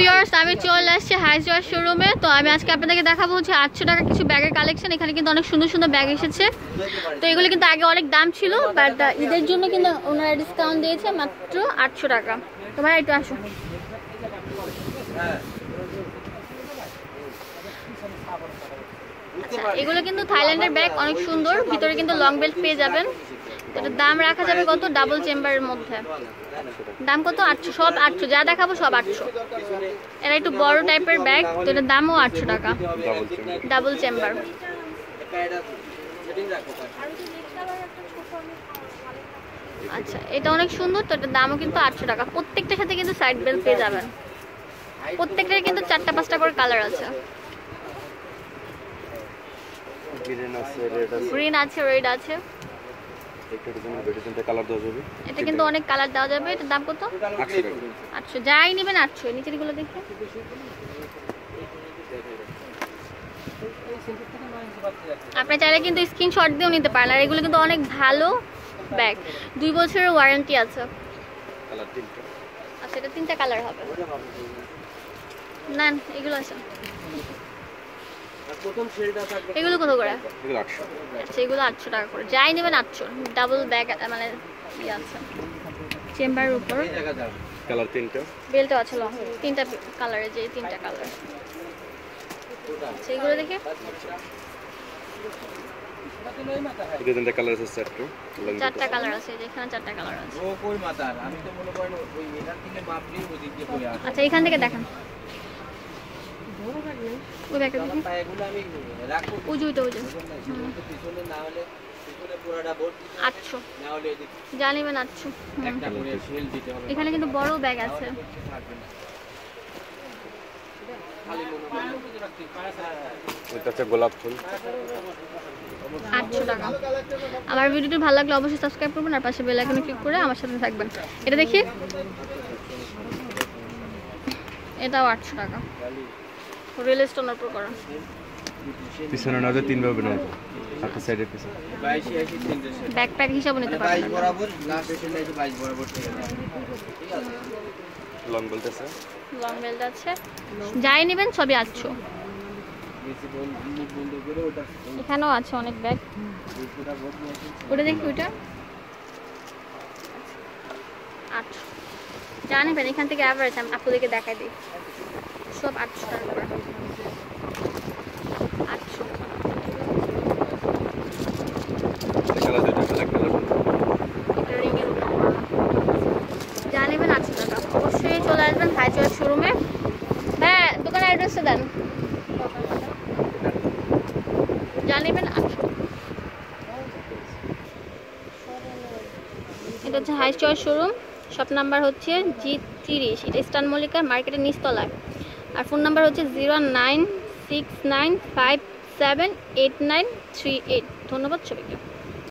Viewers আমি চলে আসছি হাই জয়ার শোরুমে তো আমি আজকে আপনাদেরকে দেখাবো হচ্ছে আটশো টাকা কিছু ব্যাগের কালেকশন এখানে কিন্তু অনেক সুন্দর সুন্দর ব্যাগ এসেছে। তো এগুলো কিন্তু আগে অনেক দাম ছিল বাট ঈদের জন্য কিন্তু ওনারা ডিসকাউন্ট দিয়েছে মাত্র আটশো টাকা। তোমার একটু আসো আচ্ছা এগুলো কিন্তু থাইল্যান্ডের ব্যাগ অনেক সুন্দর। ভিতরে কিন্তু লং বেল্ট পেয়ে যাবেন। এটার দাম রাখা যাবে কত? ডাবল চেম্বারের মধ্যে। দাম কত? আটশো সব আটশো যা দেখাবো সব আটশো। এটা একটু বড় টাইপের ব্যাগ তো এটার দামও আটশো টাকা। ডাবল চেম্বার আচ্ছা এটা অনেক সুন্দর তো এটার দামও কিন্তু আটশো টাকা। প্রত্যেকটার সাথে কিন্তু সাইড বেল্ট পেয়ে যাবেন। প্রত্যেকটার কিন্তু চারটা পাঁচটা করে কালার আছে। গ্রিন আছে রেড আছে গ্রিন আছে রেড আছে একটা ডিজাইন বেডি তিনটা কালার দেওয়া যাবে। এটা কিন্তু অনেক কালার দেওয়া যাবে। এটার দাম কত? 800 টাকা। আটশো। যাই নেবেন আটশো। নিচেরগুলো দেখে। আপনি চাইলে কিন্তু স্ক্রিনশট দিয়েও নিতে পারেন। আর এগুলো কিন্তু অনেক ভালো ব্যাগ দুই বছরের ওয়ারেন্টি আছে। কালার তিনটা। আচ্ছা এটা তিনটা কালার হবে। না এগুলো আছে এগুলো কত করে? এগুলো 800 আচ্ছা এগুলো আটশো টাকা করে। যাই নেবেন আটশো। ডাবল ব্যাগ মানে ইয়ে আছে। চেম্বারের উপর। কালার তিনটা। বেলটা আছে লং। তিনটা কালারে যে তিনটা কালার। সেইগুলো দেখে। এটা তিনটা কালার আছে সেট চারটা কালার আছে এখানে চারটা কালার আছে। ও কই মাতার? আমি তো মনে করেন ওই এখান থেকে বাপরি ওদিক দিয়ে পড়ে আচ্ছা এখান থেকে দেখেন। ব্যাগটা দেখি ওইটা আটশো। যা নেবেন আটশো। এখানে কিন্তু বড় ব্যাগ আছে। গোলাপ ফুল। আটশো টাকা। আমার ভিডিওটি ভালো লাগলে অবশ্যই সাবস্ক্রাইব করবেন আর পাশে বেল আইকনে ক্লিক করে আমার সাথে থাকবেন। এটা দেখি। এটাও আটশো টাকা। রিয়েল স্টোনের উপর করা। পিছনে না সাইডের পিছনে। ব্যাকপ্যাক হিসাবে নিতে পারবেন বরাবর লাস্ট সেল আছে বাইশ বরাবর ঠিক আছে? লং বলতেছে লং বেল্ট আছে। যাই নেবেন সবই ওটা এখানেও আছে অনেক ব্যাগ আছে ওটা দেখি ওইটা? আটশো যা নেবেন এখান থেকে অ্যাভারেজ আমি আপনাদেরকে দেখাই দিই। সব আটশো টাকা করে। আটশো। যা নেবেন আটশো অবশ্যই চলে আসবেন শোরুমে। হ্যাঁ অ্যাড্রেসটা দেন। যা নেবেন আটশো। এটা হচ্ছে high choice showroom shop number হচ্ছে জি তিরিশ। এটা ইস্টার্ন মল্লিকা মার্কেটের নিচতলায়। আর ফোন নাম্বার হচ্ছে zero nine six nine five seven eight nine three eight. ধন্যবাদ সবাইকে।